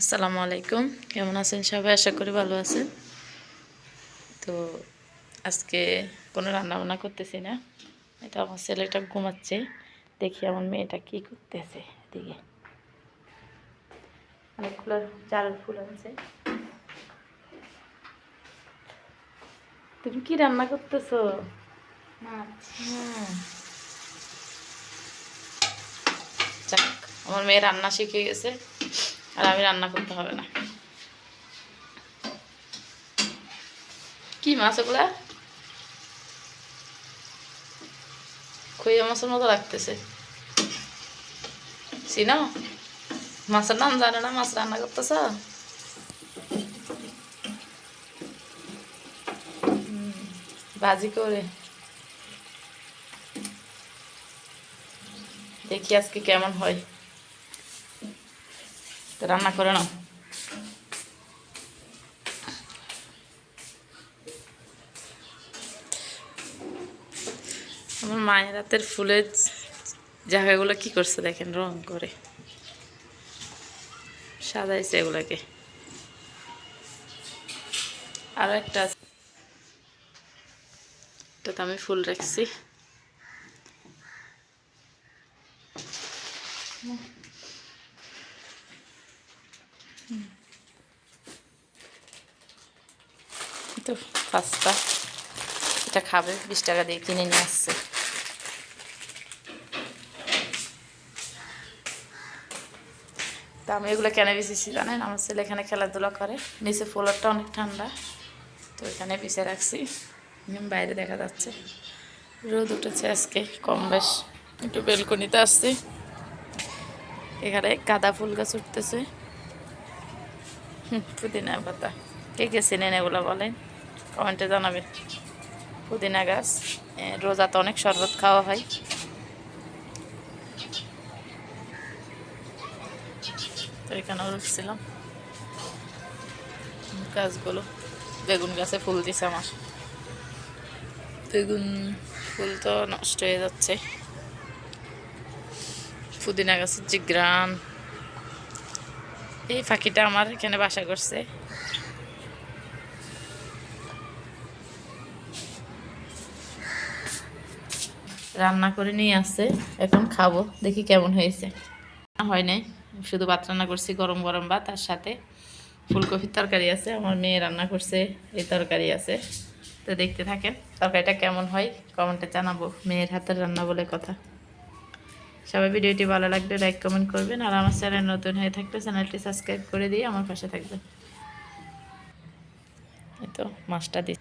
আসসালামু আলাইকুম। কেমন আছেন সবাই? আশা করি ভালো আছেন। তো আজকে কোনো রান্নাবান্না করতেছি না। এটা আমার ছেলেটা ঘুমাচ্ছে। দেখি আমার মেয়েটা কি করতেছে এদিকে। অনেকগুলো চালের ফুল আনছে। তুমি কি রান্না করতেছো। যাক আমার মেয়ে রান্না শিখে গেছে। আর আমি রান্না করতে হবে না। কি মাছ ওগুলা? খইয়া মাছের মতো লাগতেছে। চিনো? মাছের নাম জানে না, মাছ রান্না করতেছ? ভাজি করে। দেখি আজকে কেমন হয়। তো রান্না করে নাও। আমার মায়ের হাতের ফুলের জায়গাগুলো কি করছে দেখেন, রং করে। সাজাইছে এগুলাকে। আরও একটা। এটাতে আমি ফুল রাখছি। তো পাস্তা এটা খাবে, বিশ টাকা দিয়ে কিনে নিয়ে আসছে। তা আমি এগুলো কেন বেশিছি জানেন? আমার ছেলে এখানে খেলাধুলা করে। নিচে ফ্লোরটা অনেক ঠান্ডা, তো এখানে বিছে রাখছি। বাইরে দেখা যাচ্ছে। রোদ উঠেছে আজকে, কম বেশ। একটু বেলকনিতে আসছি। এখানে গাঁদা ফুল গাছ উঠতেছে। পুদিনা পাতা। কে কে চেনেন এগুলো বলেন? কমেন্টে জানাবেন। পুদিনা গাছ রোজাতে অনেক শরবত খাওয়া হয়। তো এখানেও রুখছিলাম। গাছগুলো, বেগুন গাছে ফুল দিছে আমার। বেগুন ফুল তো নষ্ট হয়ে যাচ্ছে। পুদিনা গাছের যে গ্রান। এই পাখিটা আমার এখানে বাসা করছে। রান্না করে নিয়ে আসছে, এখন খাব, দেখি কেমন হয়েছে। হয় নাই, শুধু ভাত রান্না করছি, গরম গরম ভাত, তার সাথে ফুলকপির তরকারি আছে, আমার মেয়ে রান্না করছে, এই তরকারি আছে। তো দেখতে থাকেন, তরকারিটা কেমন হয়, কমেন্টে জানাব, মেয়ের হাতের রান্না বলে কথা। সবাই ভিডিওটি ভালো লাগলে লাইক কমেন্ট করবেন আর আমার চ্যানেল নতুন হয়ে থাকলে চ্যানেলটি সাবস্ক্রাইব করে দিয়ে আমার পাশে থাকবেন এই তো মাছটা দি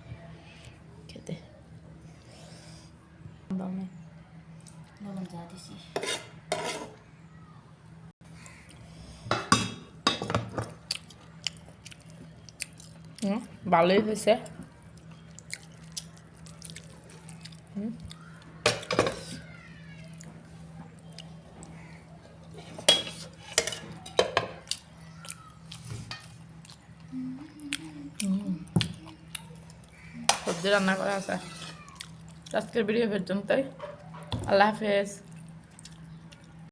খেতে যা দিছি হুম ভালোই হয়েছে। হুম। সবজি রান্না করা আছে। আজকের ভিডিও পর্যন্তই। আল্লাহ হাফেজ।